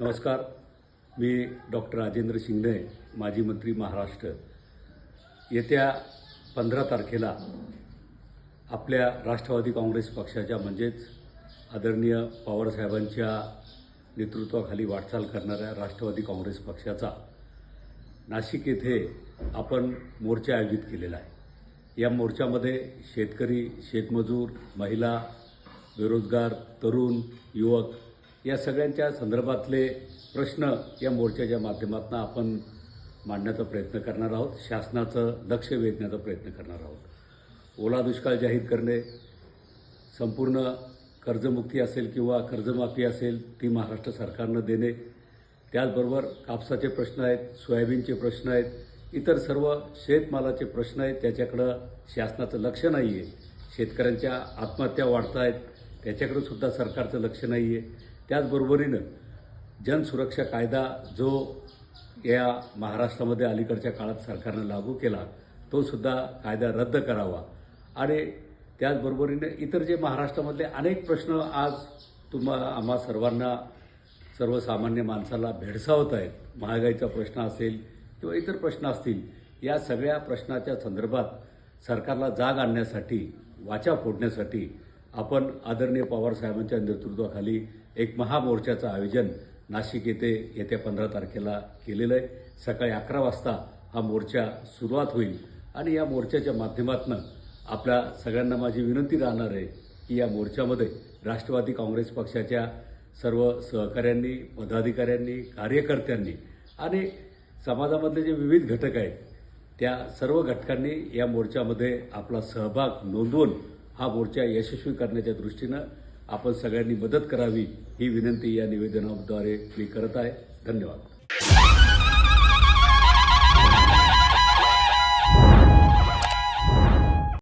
नमस्कार. मी डॉक्टर राजेंद्र शिंगणे माजी मंत्री महाराष्ट्र. येत्या पंधरा तारखेला आपल्या राष्ट्रवादी काँग्रेस पक्षाच्या म्हणजेच आदरणीय पवारसाहेबांच्या नेतृत्वाखाली वाटचाल करणाऱ्या राष्ट्रवादी काँग्रेस पक्षाचा नाशिक येथे आपण मोर्चा आयोजित केलेला आहे. या मोर्चामध्ये शेतकरी शेतमजूर महिला बेरोजगार तरुण युवक या सगळ्यांच्या संदर्भातले प्रश्न या मोर्चाच्या माध्यमातून आपण मांडण्याचा प्रयत्न करणार आहोत. शासनाचं लक्ष वेधण्याचा प्रयत्न करणार आहोत. ओला दुष्काळ जाहीर करणे संपूर्ण कर्जमुक्ती असेल किंवा कर्जमाफी असेल ती महाराष्ट्र सरकारनं देणे त्याचबरोबर कापसाचे प्रश्न आहेत सोयाबीनचे प्रश्न आहेत इतर सर्व शेतमालाचे प्रश्न आहेत त्याच्याकडं शासनाचं लक्ष नाही आहे शेतकऱ्यांच्या आत्महत्या वाढत आहेत त्याच्याकडं सुद्धा सरकारचं लक्ष नाही आहे त्याचबरोबरीनं जनसुरक्षा कायदा जो या महाराष्ट्रामध्ये अलीकडच्या काळात सरकारनं लागू केला तो सुद्धा कायदा रद्द करावा. आणि त्याचबरोबरीनं इतर जे महाराष्ट्रामधले अनेक प्रश्न आज तुम्हा आम्हा सर्वांना सर्वसामान्य माणसाला भेडसावत आहेत. महागाईचा प्रश्न असेल किंवा इतर प्रश्न असतील या सगळ्या प्रश्नाच्या संदर्भात सरकारला जाग आणण्यासाठी वाचा फोडण्यासाठी आपण आदरणीय पवार साहेबांच्या नेतृत्वाखाली एक महामोर्चाचं आयोजन नाशिक येथे येत्या पंधरा तारखेला केलेलं आहे. सकाळी अकरा वाजता हा मोर्चा सुरुवात होईल. आणि या मोर्चाच्या माध्यमातून आपल्या सगळ्यांना माझी विनंती राहणार आहे की या मोर्चामध्ये राष्ट्रवादी काँग्रेस पक्षाच्या सर्व सहकाऱ्यांनी पदाधिकाऱ्यांनी कार्यकर्त्यांनी आणि समाजामधले जे विविध घटक आहेत त्या सर्व घटकांनी या मोर्चामध्ये आपला सहभाग नोंदवून हा मोर्चा यशस्वी करण्याच्या दृष्टीनं आपण सगळ्यांनी मदत करावी ही विनंती या निवेदनाद्वारे मी करत आहे. धन्यवाद.